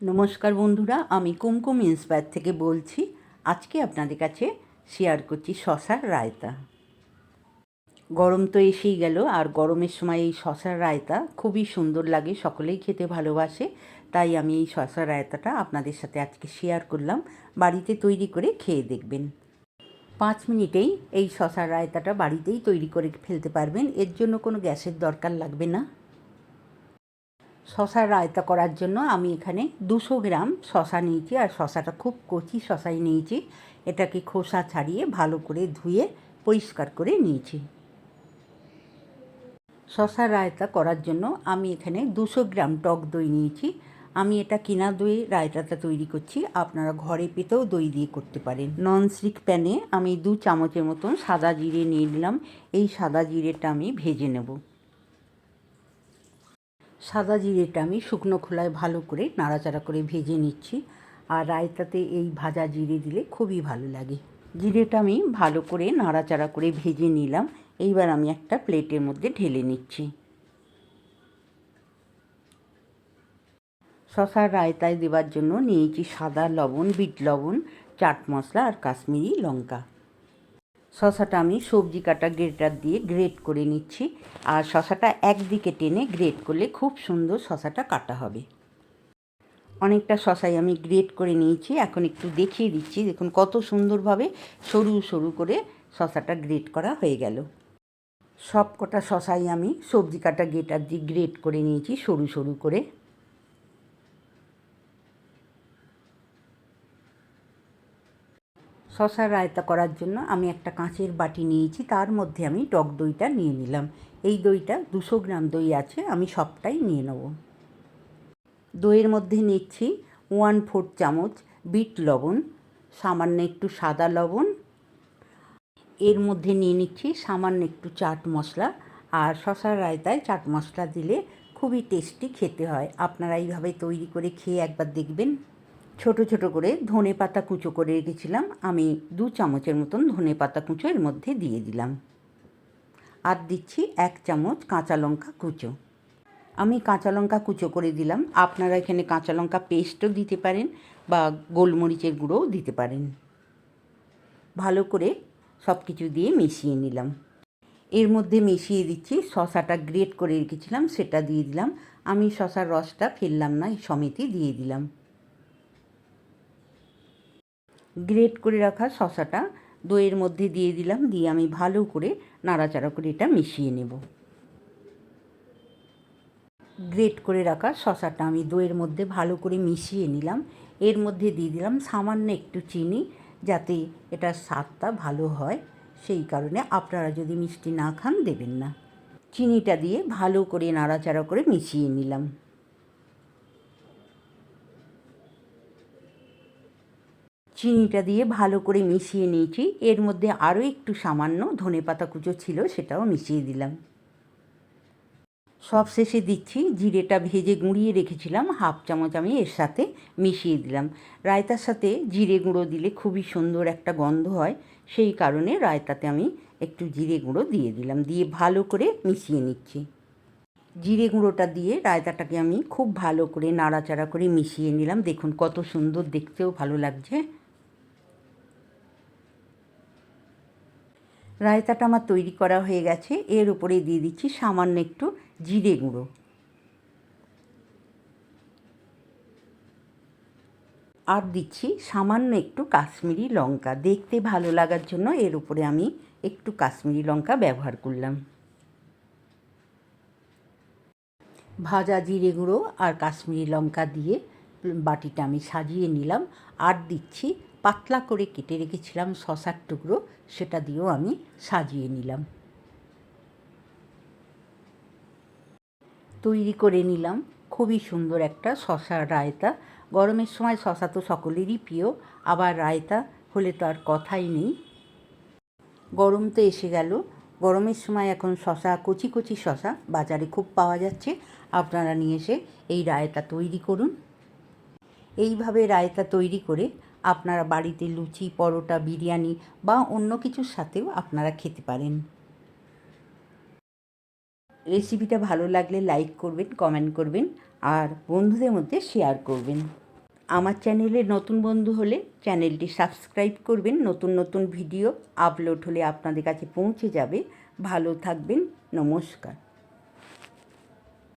নমস্কার বন্ধুরা, আমি কুমকুম ইন্সপায়ার থেকে বলছি, আজকে আপনাদের কাছে শেয়ার করছি শশার রায়তা। গরম তো এসেই গেল, আর গরমের সময় এই শশার রায়তা খুবই সুন্দর লাগে, সকলেই খেতে ভালোবাসে, তাই আমি এই শশার রায়তাটা আপনাদের সাথে আজকে শেয়ার করলাম, বাড়িতে তৈরি করে খেয়ে দেখবেন। পাঁচ মিনিটেই এই শশার রায়তাটা বাড়িতেই তৈরি করে ফেলতে পারবেন, এর জন্য কোনো গ্যাসের দরকার লাগবে না। শশার রায়তা করার জন্য আমি এখানে দুশো গ্রাম শশা নিয়েছি, আর শশাটা খুব কচি শশাই নিয়েছি। এটাকে খোসা ছাড়িয়ে ভালো করে ধুয়ে পরিষ্কার করে নিয়েছি। শশার রায়তা করার জন্য আমি এখানে দুশো গ্রাম টক দই নিয়েছি। আমি এটা কিনা দই রায়তাটা তৈরি করছি, আপনারা ঘরে পেতেও দই দিয়ে করতে পারেন। ননস্টিক প্যানে আমি দু চামচের মতন সাদা জিরে নিয়ে নিলাম, এই সাদা জিরেটা আমি ভেজে নেব। সাদা জিরেটা আমি শুকনো খোলায় ভালো করে নাড়াচাড়া করে ভেজে নিচ্ছি। আর রায়তাতে এই ভাজা জিরে দিলে খুবই ভালো লাগে। জিরেটা আমি ভালো করে নাড়াচাড়া করে ভেজে নিলাম। এইবার আমি একটা প্লেটের মধ্যে ঢেলে নিচ্ছি। শশার রায়তায় দেওয়ার জন্য নিয়েছি সাদা লবণ, বিট লবণ, চাট মশলা আর কাশ্মীরি লঙ্কা। শশাটা আমি সবজি কাটা গ্রেটার দিয়ে গ্রেট করে নিচ্ছি। আর শশাটা একদিকে টেনে গ্রেট করলে খুব সুন্দর শশাটা কাটা হবে। অনেকটা শশাই আমি গ্রেট করে নিয়েছি। এখন একটু দেখিয়ে দিচ্ছি, দেখুন কত সুন্দরভাবে সরু সরু করে শশাটা গ্রেট করা হয়ে গেল। সব কটা শশাই আমি সবজি কাটা গ্রেটার দিয়ে গ্রেট করে নিয়েছি সরু সরু করে। শশার রায়তা করার জন্য আমি একটা কাঁচের বাটি নিয়েছি, তার মধ্যে আমি টক দইটা নিয়ে নিলাম। এই দইটা দুশো গ্রাম দই আছে, আমি সবটাই নিয়ে নেব। দইয়ের মধ্যে নিচ্ছি ওয়ান ফোর চামচ বিট লবণ, সামান্য একটু সাদা লবণ। এর মধ্যে নিয়ে নিচ্ছি সামান্য একটু চাট মশলা, আর শশার রায়তায় চাট মশলা দিলে খুবই টেস্টি খেতে হয়। আপনারা এইভাবে তৈরি করে খেয়ে একবার দেখবেন। ছোট ছোট করে ধনে পাতা কুচো করে রেখেছিলাম। আমি দু চামচের মতন ধনে পাতা কুচো এর মধ্যে দিয়ে দিলাম। আর দিচ্ছি এক চামচ কাঁচা লঙ্কা কুচো। আমি কাঁচা লঙ্কা কুচো করে দিলাম। আপনারা এখানে কাঁচা লঙ্কা পেস্টও দিতে পারেন বা গোলমরিচের গুঁড়োও দিতে পারেন। ভালো করে সব কিছু দিয়ে মিশিয়ে নিলাম। এর মধ্যে মিশিয়ে দিচ্ছি, শশাটা গ্রেট করে রেখেছিলাম, সেটা দিয়ে দিলাম। আমি শশার রসটা ফেললাম না সমেতি দিয়ে দিলাম। গ্রেট করে রাখা শশাটা দইয়ের মধ্যে দিয়ে দিলাম, দিয়ে আমি ভালো করে নাড়াচাড়া করে এটা মিশিয়ে নেব। গ্রেট করে রাখা শশাটা আমি দইয়ের মধ্যে ভালো করে মিশিয়ে নিলাম। এর মধ্যে দিয়ে দিলাম সামান্য একটু চিনি, যাতে এটার স্বাদটা ভালো হয়। সেই কারণে আপনারা যদি মিষ্টি না খান, দেবেন না। চিনিটা দিয়ে ভালো করে নাড়াচাড়া করে মিশিয়ে নিলাম। চিনিটা দিয়ে ভালো করে মিশিয়ে নিয়েছি। এর মধ্যে আরও একটু সামান্য ধনে পাতা কুচো ছিল, সেটাও মিশিয়ে দিলাম। সব শেষে দিচ্ছি, জিরেটা ভেজে গুঁড়িয়ে রেখেছিলাম, হাফ চামচ আমি এর সাথে মিশিয়ে দিলাম। রায়তার সাথে জিরে গুঁড়ো দিলে খুবই সুন্দর একটা গন্ধ হয়, সেই কারণে রায়তাতে আমি একটু জিরে গুঁড়ো দিয়ে দিলাম, দিয়ে ভালো করে মিশিয়ে নিচ্ছি। জিরে গুঁড়োটা দিয়ে রায়তাটাকে আমি খুব ভালো করে নাড়াচাড়া করে মিশিয়ে নিলাম। দেখুন কত সুন্দর, দেখতেও ভালো লাগছে। রায়তাটা আমার তৈরি করা হয়ে গেছে। এর উপরে দিয়ে দিচ্ছি সামান্য একটু জিরে গুঁড়ো। আর দিচ্ছি সামান্য একটু কাশ্মীরি লঙ্কা। দেখতে ভালো লাগার জন্য এর উপরে আমি একটু কাশ্মীরি লঙ্কা ব্যবহার করলাম। ভাজা জিরে গুঁড়ো আর কাশ্মীরি লঙ্কা দিয়ে বাটিটা আমি সাজিয়ে নিলাম। আর দিচ্ছি পাতলা করে কেটে রেখেছিলাম শশার টুকরো, সেটা দিয়েও আমি সাজিয়ে নিলাম। তৈরি করে নিলাম। খুবই সুন্দর একটা শশার রায়তা। গরমের সময় শশা তো সকলেরই প্রিয়, আবার রায়তা হলে তো আর কথাই নেই। গরম তো এসে গেল। গরমের সময় এখন শশা, কচি কচি শশা বাজারে খুব পাওয়া যাচ্ছে। আপনারা নিয়ে এসে এই রায়তা তৈরি করুন। এইভাবে রায়তা তৈরি করে আপনারা বাড়িতে লুচি, পরোটা, বিরিয়ানি বা অন্য কিছুর সাথেও আপনারা খেতে পারেন। রেসিপিটা ভালো লাগলে লাইক করবেন, কমেন্ট করবেন আর বন্ধুদের মধ্যে শেয়ার করবেন। আমার চ্যানেলে নতুন বন্ধু হলে চ্যানেলটি সাবস্ক্রাইব করবেন। নতুন নতুন ভিডিও আপলোড হলে আপনাদের কাছে পৌঁছে যাবে। ভালো থাকবেন, নমস্কার।